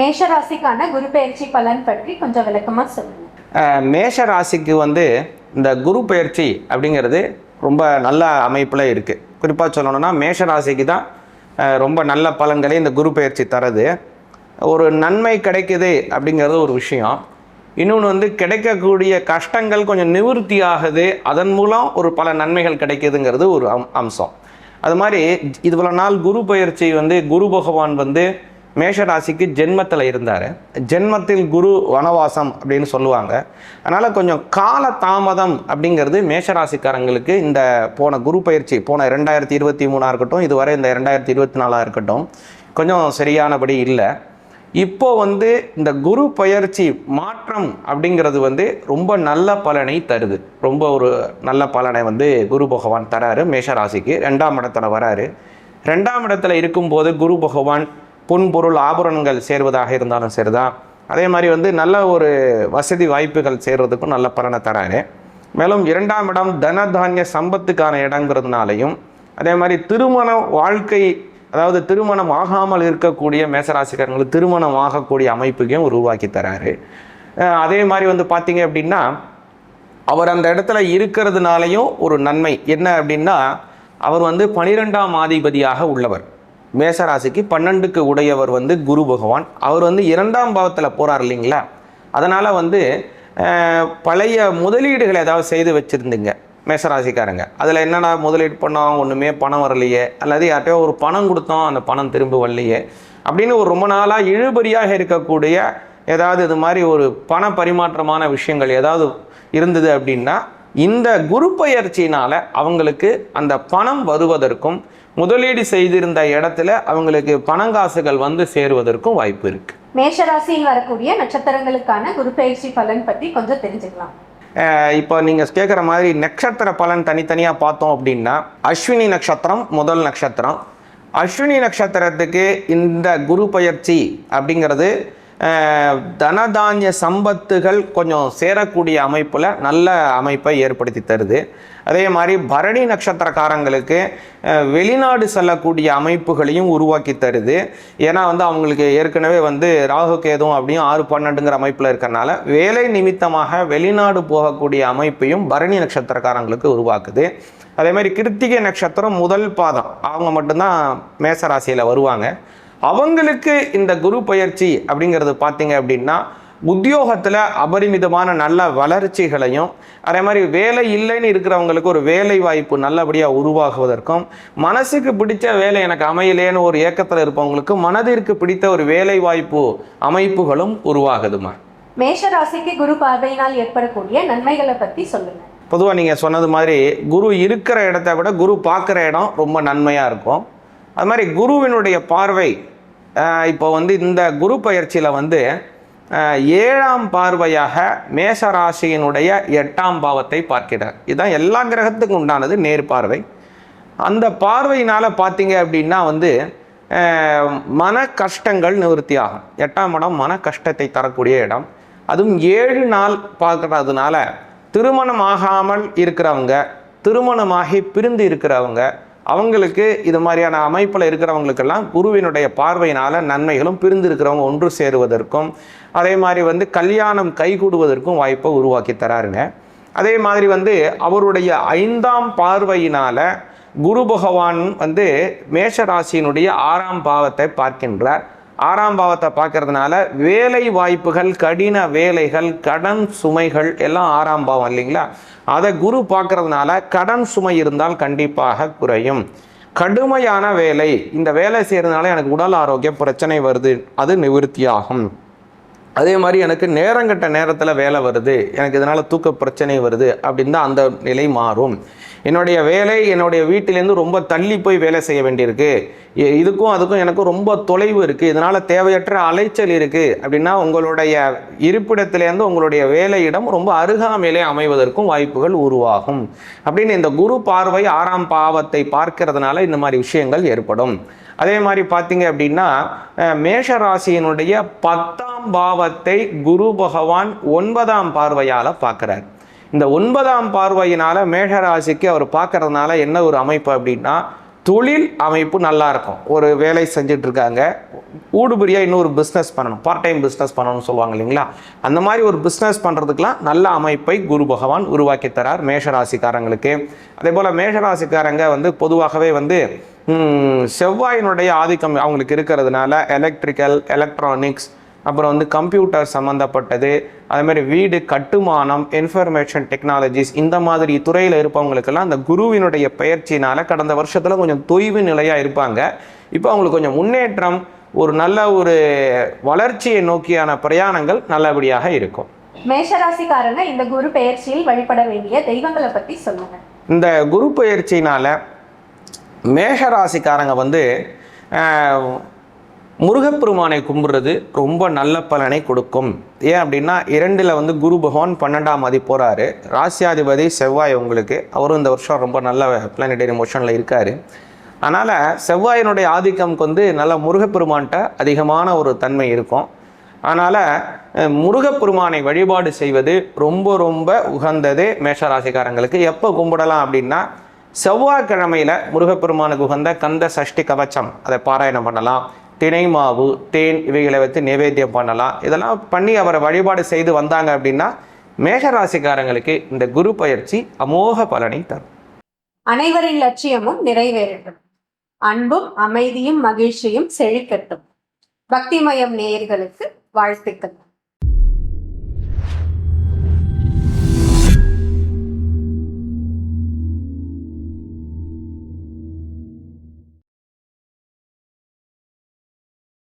மேஷராசிக்கான குரு பெயர்ச்சி பலன் பற்றி கொஞ்சம் விளக்கமாக சொல்லுங்க. மேஷ ராசிக்கு வந்து இந்த குரு பயிற்சி அப்படிங்கிறது ரொம்ப நல்ல அமைப்பில் இருக்குது குறிப்பாக சொல்லணும்னா மேஷ ராசிக்கு தான் ரொம்ப நல்ல பலன்களை இந்த குரு பயிற்சி தருது. ஒரு நன்மை கிடைக்குது அப்படிங்கிறது ஒரு விஷயம். இன்னொன்று வந்து கிடைக்கக்கூடிய கஷ்டங்கள் கொஞ்சம் நிவர்த்தி ஆகுது. அதன் மூலம் ஒரு பல நன்மைகள் கிடைக்குதுங்கிறது ஒரு அம் அம்சம். அது மாதிரி இவ்வளோ நாள் குரு பயிற்சி வந்து குரு பகவான் வந்து மேஷராசிக்கு ஜென்மத்தில் இருந்தார். ஜென்மத்தில் குரு வனவாசம் அப்படின்னு சொல்லுவாங்க. அதனால் கொஞ்சம் கால தாமதம் அப்படிங்கிறது மேஷராசிக்காரங்களுக்கு இந்த போன குரு பயிற்சி போன ரெண்டாயிரத்தி இருபத்தி மூணாக இருக்கட்டும் இதுவரை இந்த ரெண்டாயிரத்தி இருபத்தி நாலாக இருக்கட்டும் கொஞ்சம் சரியானபடி இல்லை. இப்போ வந்து இந்த குரு பயிற்சி மாற்றம் அப்படிங்கிறது வந்து ரொம்ப நல்ல பலனை தருது. ரொம்ப ஒரு நல்ல பலனை வந்து குரு பகவான் தராரு மேஷராசிக்கு. ரெண்டாம் இடத்துல வராரு. ரெண்டாம் இடத்துல இருக்கும்போது குரு பகவான் பொன்பொருள் ஆபரணங்கள் சேர்வதாக இருந்தாலும் சரிதான். அதே மாதிரி வந்து நல்ல ஒரு வசதி வாய்ப்புகள் சேர்வதற்கும் நல்ல பலனை தராரு. மேலும் இரண்டாம் இடம் தன தானிய சம்பத்துக்கான இடங்கிறதுனாலையும் அதே மாதிரி திருமண வாழ்க்கை அதாவது திருமணம் ஆகாமல் இருக்கக்கூடிய மேசராசிக்காரங்களுக்கு திருமணம் ஆகக்கூடிய அமைப்புகையும் உருவாக்கி தராரு. அதே மாதிரி வந்து பார்த்தீங்க அப்படின்னா அவர் அந்த இடத்துல இருக்கிறதுனாலையும் ஒரு நன்மை. என்ன அப்படின்னா அவர் வந்து பனிரெண்டாம் ஆதிபதியாக உள்ளவர். மேசராசிக்கு பன்னெண்டுக்கு உடையவர் வந்து குரு பகவான். அவர் வந்து இரண்டாம் பாவத்தில் போகிறார் இல்லைங்களா? அதனால் வந்து பழைய முதலீடுகளை ஏதாவது செய்து வச்சுருந்துங்க மேசராசிக்காரங்க. அதில் என்னடா முதலீடு பண்ணோம் ஒன்றுமே பணம் வரலையே அல்லது யார்கிட்டயோ ஒரு பணம் கொடுத்தோம் அந்த பணம் திரும்ப வரலையே அப்படின்னு ஒரு ரொம்ப நாளாக இழுபறியாக இருக்கக்கூடிய ஏதாவது இது மாதிரி ஒரு பண பரிமாற்றமான விஷயங்கள் ஏதாவது இருந்தது அப்படின்னா இந்த குரு பயிற்சியினால் அவங்களுக்கு அந்த பணம் வருவதற்கும் முதலீடு செய்திருந்த இடத்துல அவங்களுக்கு பணங்காசுகள் வந்து சேருவதற்கும் வாய்ப்பு இருக்கு. மேஷ ராசியில் வரக்கூடிய நட்சத்திரங்களுக்கான குரு பெயர்ச்சி பலன் பற்றி கொஞ்சம் தெரிஞ்சுக்கலாம். இப்போ நீங்கள் கேட்குற மாதிரி நட்சத்திர பலன் தனித்தனியாக பார்த்தோம் அப்படின்னா அஸ்வினி நட்சத்திரம் முதல் நட்சத்திரம். அஸ்வினி நட்சத்திரத்துக்கு இந்த குரு பயிற்சி அப்படிங்கிறது தனதானிய சம்பத்துகள் கொஞ்சம் சேரக்கூடிய அமைப்பில் நல்ல அமைப்பை ஏற்படுத்தி தருது. அதே மாதிரி பரணி நட்சத்திரக்காரங்களுக்கு வெளிநாடு செல்லக்கூடிய அமைப்புகளையும் உருவாக்கி தருது. ஏன்னா வந்து அவங்களுக்கு ஏற்கனவே வந்து ராகு கேதும் அப்படியும் ஆறு பன்னெண்டுங்கிற அமைப்பில் இருக்கிறனால வேலை நிமித்தமாக வெளிநாடு போகக்கூடிய அமைப்பையும் பரணி நட்சத்திரக்காரங்களுக்கு உருவாக்குது. அதே மாதிரி கிருத்திகை நட்சத்திரம் முதல் பாதம். அவங்க மட்டும்தான் மேசராசியில் வருவாங்க. அவங்களுக்கு இந்த குரு பயிற்சி அப்படிங்கிறது பார்த்தீங்க அப்படின்னா உத்தியோகத்தில் அபரிமிதமான நல்ல வளர்ச்சிகளையும் அதே மாதிரி வேலை இல்லைன்னு இருக்கிறவங்களுக்கு ஒரு வேலை வாய்ப்பு நல்லபடியாக உருவாகுவதற்கும் மனசுக்கு பிடிச்ச வேலை எனக்கு அமையலேன்னு ஒரு ஏக்கத்தில் இருப்பவங்களுக்கு மனதிற்கு பிடித்த ஒரு வேலை வாய்ப்பு அமைப்புகளும் உருவாகுதுமா? மேஷ ராசிக்கு குரு பார்வையினால் ஏற்படக்கூடிய நன்மைகளை பற்றி சொல்லுங்க. பொதுவாக நீங்கள் சொன்னது மாதிரி குரு இருக்கிற இடத்த விட குரு பார்க்குற இடம் ரொம்ப நன்மையாக இருக்கும். அது மாதிரி குருவினுடைய பார்வை இப்போ வந்து இந்த குரு பயிற்சியில் வந்து ஏழாம் பார்வையாக மேசராசியினுடைய எட்டாம் பாவத்தை பார்க்கிறார். இதுதான் எல்லா கிரகத்துக்கும் உண்டானது நேர் பார்வை. அந்த பார்வையினால் பார்த்தீங்க அப்படின்னா வந்து மன கஷ்டங்கள் நிவர்த்தி ஆகும். எட்டாம் இடம் மன கஷ்டத்தை தரக்கூடிய இடம். அதுவும் ஏழு நாள் பார்க்கறதுனால திருமணம் ஆகாமல் இருக்கிறவங்க திருமணமாகி பிரிந்து இருக்கிறவங்க அவங்களுக்கு இது மாதிரியான அமைப்பில் இருக்கிறவங்களுக்கெல்லாம் குருவினுடைய பார்வையினால் நன்மைகளும் பிரிந்து இருக்கிறவங்க ஒன்று சேருவதற்கும் அதே மாதிரி வந்து கல்யாணம் கைகூடுவதற்கும் வாய்ப்பை உருவாக்கி தராருங்க. அதே மாதிரி வந்து அவருடைய ஐந்தாம் பார்வையினால் குரு பகவான் வந்து மேஷராசியினுடைய ஆறாம் பாவத்தை பார்க்கின்றார். ஆறாம் பாவத்தை பார்க்கறதுனால வேலை வாய்ப்புகள் கடின வேலைகள் கடன் சுமைகள் எல்லாம் ஆறாம் பாவம் இல்லைங்களா? அதை குரு பார்க்கறதுனால கடன் சுமை இருந்தால் கண்டிப்பாக குறையும். கடுமையான வேலை இந்த வேலை செய்கிறதுனால எனக்கு உடல் ஆரோக்கிய பிரச்சனை வருது அது நிவர்த்தியாகும். அதே மாதிரி எனக்கு நேரங்கட்ட நேரத்தில் வேலை வருது. எனக்கு இதனால் தூக்க பிரச்சனை வருது அப்படின்னு தான் அந்த நிலை மாறும். என்னுடைய வேலை என்னுடைய வீட்டிலேருந்து ரொம்ப தள்ளி போய் வேலை செய்ய வேண்டியிருக்கு. இதுக்கும் அதுக்கும் எனக்கும் ரொம்ப தொலைவு இருக்குது இதனால் தேவையற்ற அலைச்சல் இருக்குது அப்படின்னா உங்களுடைய இருப்பிடத்திலேருந்து உங்களுடைய வேலையிடம் ரொம்ப அருகாமையிலே அமைவதற்கும் வாய்ப்புகள் உருவாகும். அப்படின்னு இந்த குரு பார்வை ஆறாம் பாவத்தை பார்க்கிறதுனால இந்த மாதிரி விஷயங்கள் ஏற்படும். அதே மாதிரி பார்த்தீங்க அப்படின்னா மேஷராசியினுடைய மேஷ ராசியினுடைய பத்தாம் பாவத்தை குரு பகவான் ஒன்பதாம் பார்வையால் பார்க்குறார். இந்த ஒன்பதாம் பார்வையினால மேஷ ராசிக்கு அவர் பார்க்கறதுனால என்ன ஒரு அமைப்பு அப்படின்னா தொழில் அமைப்பு நல்லா இருக்கும். ஒரு வேலை செஞ்சுட்டு இருக்காங்க ஊடுபடியா இன்னொரு பிஸ்னஸ் பண்ணணும். பார்ட் டைம் பிஸ்னஸ் பண்ணணும்னு சொல்லுவாங்க இல்லைங்களா? அந்த மாதிரி ஒரு பிஸ்னஸ் பண்ணுறதுக்கெலாம் நல்ல அமைப்பை குரு பகவான் உருவாக்கி தரார் மேஷராசிக்காரங்களுக்கு. அதே போல் மேஷராசிக்காரங்க வந்து பொதுவாகவே வந்து செவ்வாயினுடைய ஆதிக்கம் அவங்களுக்கு இருக்கிறதுனால எலக்ட்ரிக்கல் எலக்ட்ரானிக்ஸ் அப்புறம் வந்து கம்ப்யூட்டர் சம்மந்தப்பட்டது அதே மாதிரி வீடு கட்டுமானம் இன்ஃபர்மேஷன் டெக்னாலஜிஸ் இந்த மாதிரி துறையில் இருப்பவங்களுக்கெல்லாம் அந்த குருவினுடைய பயிற்சினால கடந்த வருஷத்தில் கொஞ்சம் தொய்வு நிலையாக இருப்பாங்க. இப்போ அவங்களுக்கு கொஞ்சம் முன்னேற்றம் ஒரு நல்ல ஒரு வளர்ச்சியை நோக்கியான பிரயாணங்கள் நல்லபடியாக இருக்கும். மேஷராசிக்காரங்க இந்த குரு பெயர்ச்சியில் வழிபட வேண்டிய தெய்வங்களை பத்தி சொல்லுங்க. இந்த குரு பயிற்சினால மேஷராசிக்காரங்க வந்து முருகப்பெருமானை கும்பிடுறது ரொம்ப நல்ல பலனை கொடுக்கும். ஏன் அப்படின்னா இரண்டில் வந்து குரு பகவான் பன்னெண்டாம் மதி போகிறாரு ராசியாதிபதி செவ்வாய் உங்களுக்கு. அவரும் இந்த வருஷம் ரொம்ப நல்ல பிளானடரி மோஷனில் இருக்கார். அதனால் செவ்வாயினுடைய ஆதிக்கம்க்கு வந்து நல்ல முருகப்பெருமான்கிட்ட அதிகமான ஒரு தன்மை இருக்கும். அதனால் முருகப்பெருமானை வழிபாடு செய்வது ரொம்ப ரொம்ப உகந்தது மேஷராசிக்காரங்களுக்கு. எப்போ கும்பிடலாம் அப்படின்னா செவ்வாய்க்கிழமையில முருகப்பெருமானுக்கு உகந்த கந்த சஷ்டி கவச்சம். அதை பாராயணம் பண்ணலாம். தினை மாவு தேன் இவைகளை வைத்து நைவேத்தியம் பண்ணலாம். இதெல்லாம் பண்ணி அவரை வழிபாடு செய்து வந்தாங்க அப்படின்னா மேஷராசிக்காரங்களுக்கு இந்த குரு பயிற்சி அமோக பலனை தரும். அனைவரின் லட்சியமும் நிறைவேறட்டும். அன்பும் அமைதியும் மகிழ்ச்சியும் செழிக்கட்டும். பக்திமயம் நேயர்களுக்கு வாழ்த்துக்கள்.